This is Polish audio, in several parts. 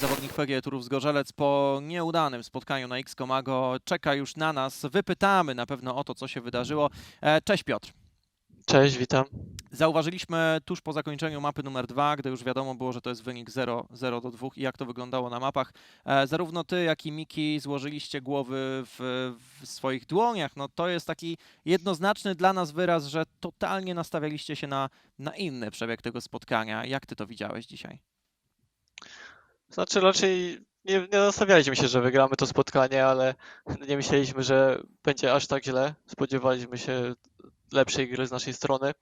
Zawodnik PG Turów Zgorzelec po nieudanym spotkaniu na X-Komago czeka już na nas. Wypytamy na pewno o to, co się wydarzyło. E, Cześć Piotr. Cześć, witam. Zauważyliśmy tuż po zakończeniu mapy numer dwa, gdy już wiadomo było, że to jest wynik 0, 0 do 2 i jak to wyglądało na mapach. E, zarówno ty, jak i Miki złożyliście głowy w, w swoich dłoniach. No to jest taki jednoznaczny dla nas wyraz, że totalnie nastawialiście się na, na inny przebieg tego spotkania. Jak ty to widziałeś dzisiaj? Znaczy raczej nie, nie nastawialiśmy się, że wygramy to spotkanie, ale nie myśleliśmy, że będzie aż tak źle. Spodziewaliśmy się lepszej gry z naszej strony.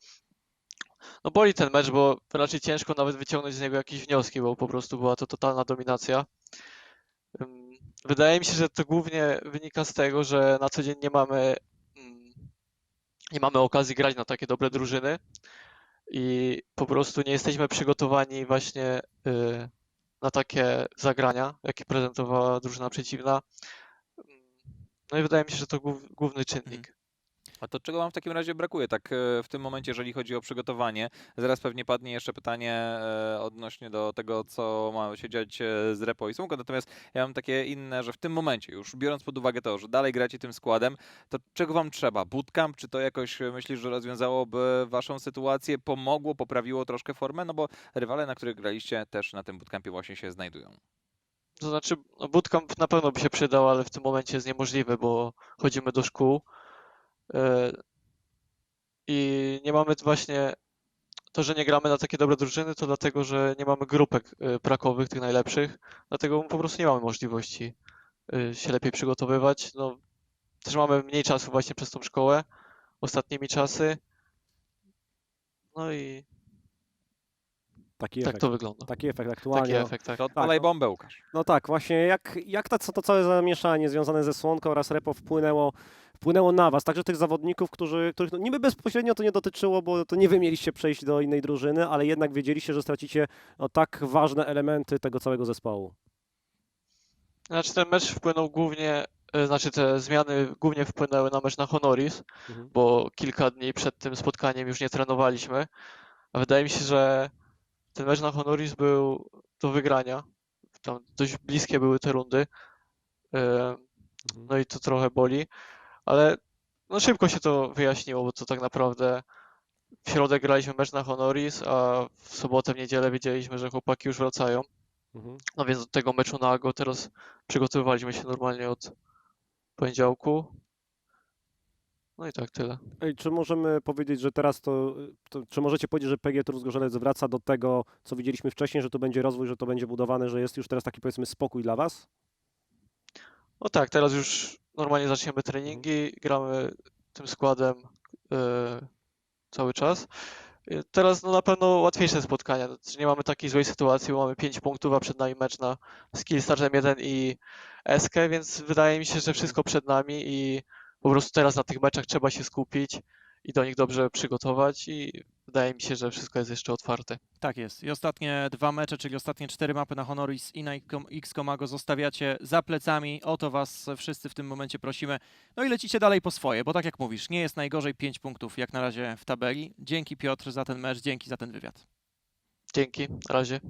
No boli ten mecz, bo raczej ciężko nawet wyciągnąć z niego jakieś wnioski, bo po prostu była to totalna dominacja. Wydaje mi się, że to głównie wynika z tego, że na co dzień nie mamy, nie mamy okazji grać na takie dobre drużyny i po prostu nie jesteśmy przygotowani właśnie y, na takie zagrania, jakie prezentowała drużyna przeciwna. No i wydaje mi się, że to głów- główny czynnik. A to czego wam w takim razie brakuje, tak e, w tym momencie, jeżeli chodzi o przygotowanie? Zaraz pewnie padnie jeszcze pytanie e, odnośnie do tego, co ma się dziać e, z Repo i Sumko, natomiast ja mam takie inne, że w tym momencie, już biorąc pod uwagę to, że dalej gracie tym składem, to czego wam trzeba? Bootcamp? Czy to jakoś myślisz, że rozwiązałoby waszą sytuację, pomogło, poprawiło troszkę formę? No bo rywale, na których graliście, też na tym bootcampie właśnie się znajdują. To znaczy, no bootcamp na pewno by się przydał, ale w tym momencie jest niemożliwy, bo chodzimy do szkół i nie mamy właśnie to, że nie gramy na takie dobre drużyny, to dlatego, że nie mamy grupek e, brakowych, tych najlepszych, dlatego po prostu nie mamy możliwości e, się lepiej przygotowywać. No, też mamy mniej czasu właśnie przez tą szkołę, ostatnimi czasy. No i Taki tak efekt. to wygląda. Taki efekt Taki aktualnie. no. efekt, tak. To odpalaj no. bombę, Łukasz. No tak, właśnie jak, jak ta, co to całe zamieszanie związane ze Słonką oraz Repo wpłynęło, wpłynęło na was, także tych zawodników, którzy, których no, niby bezpośrednio to nie dotyczyło, bo to nie wy mieliście przejść do innej drużyny, ale jednak wiedzieliście, że stracicie no, tak ważne elementy tego całego zespołu. Znaczy ten mecz wpłynął głównie, e, znaczy te zmiany głównie wpłynęły na mecz na Honoris, Mhm. bo kilka dni przed tym spotkaniem już nie trenowaliśmy. A wydaje mi się, że ten mecz na Honoris był do wygrania. Tam dość bliskie były te rundy. E, Mhm. No i to trochę boli, ale no szybko się to wyjaśniło, bo to tak naprawdę w środę graliśmy mecz na Honoris, a w sobotę, w niedzielę wiedzieliśmy, że chłopaki już wracają. Mhm. No więc do tego meczu na Ago teraz przygotowywaliśmy się normalnie od poniedziałku. No i tak tyle. Ej, czy możemy powiedzieć, że teraz to, to czy możecie powiedzieć, że PG Turów Zgorzelec wraca do tego, co widzieliśmy wcześniej, że to będzie rozwój, że to będzie budowane, że jest już teraz taki powiedzmy spokój dla was? No tak, teraz już normalnie zaczniemy treningi, gramy tym składem e, cały czas. E, Teraz no, na pewno łatwiejsze spotkania. Znaczy, Nie mamy takiej złej sytuacji, bo mamy 5 punktów, a przed nami mecz na Skillstar 1 i SK, więc wydaje mi się, że wszystko przed nami i po prostu teraz na tych meczach trzeba się skupić i do nich dobrze przygotować i wydaje mi się, że wszystko jest jeszcze otwarte. Tak jest. I ostatnie dwa mecze, czyli ostatnie cztery mapy na Honoris i na X-Komago zostawiacie za plecami. O to was wszyscy w tym momencie prosimy. No i lecicie dalej po swoje, bo tak jak mówisz, nie jest najgorzej 5 punktów jak na razie w tabeli. Dzięki Piotr za ten mecz, dzięki za ten wywiad. Dzięki, na razie.